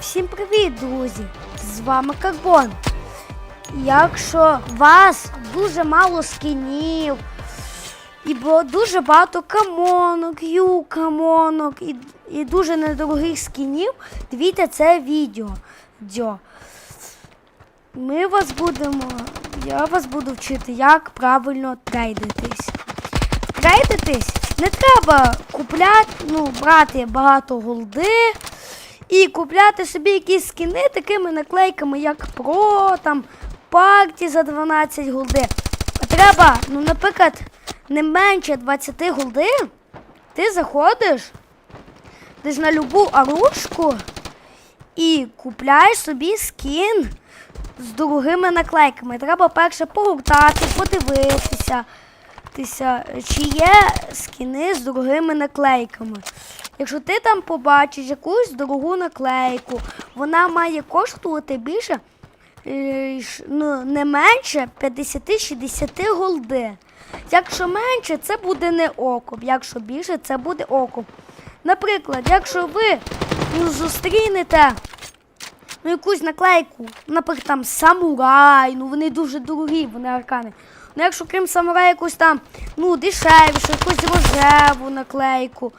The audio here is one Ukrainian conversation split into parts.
Всім привіт, друзі! З вами Карбон. Якщо вас дуже мало скінів, і було дуже багато камонок, ю камонок і, і дуже недорогих скінів, дивіться це відео. Дьо. Ми вас будемо. Я вас буду вчити, як правильно трейдитись. Трейдитись не треба купляти, ну, брати багато голди і купляти собі якісь скини такими наклейками, як Про, там, Парті за 12 голди. А треба, ну, наприклад, не менше 20 голди. Ти заходиш десь на любу оружку і купляєш собі скін з дорогими наклейками. Треба перше погортати, подивитися, тися, чи є скіни з дорогими наклейками. Якщо ти там побачиш якусь дорогу наклейку, вона має коштувати більше, е, ну, не менше 50-60 голди. Якщо менше, це буде не окуп. Якщо більше, це буде окуп. Наприклад, якщо ви ну, зустрінете ну, якусь наклейку, наприклад, там самурай, ну вони дуже дорогі, вони аркани. Ну, якщо крім самурая якусь там, ну, дешевішу, якусь рожеву наклейку,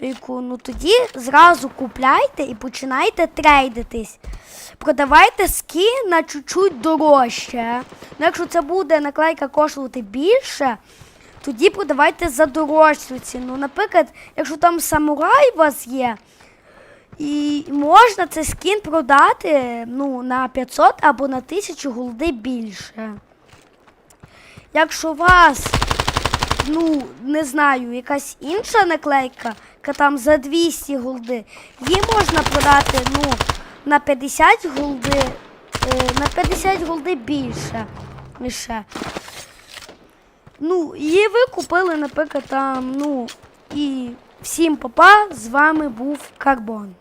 яку, ну тоді зразу купляйте і починайте трейдитись. Продавайте скін на чуть-чуть дорожче. Ну, якщо це буде наклейка коштувати більше, тоді продавайте за дорожчу ціну. Наприклад, якщо там самурай у вас є, і можна цей скін продати ну, на 500 або на 1000 голди більше. Якщо у вас, ну, не знаю, якась інша наклейка, там за 200 голди, її можна продати ну, на 50 голди, е, на 50 голди більше. Лише. Ну, і ви купили, наприклад, там, ну, і всім папа, з вами був Карбон.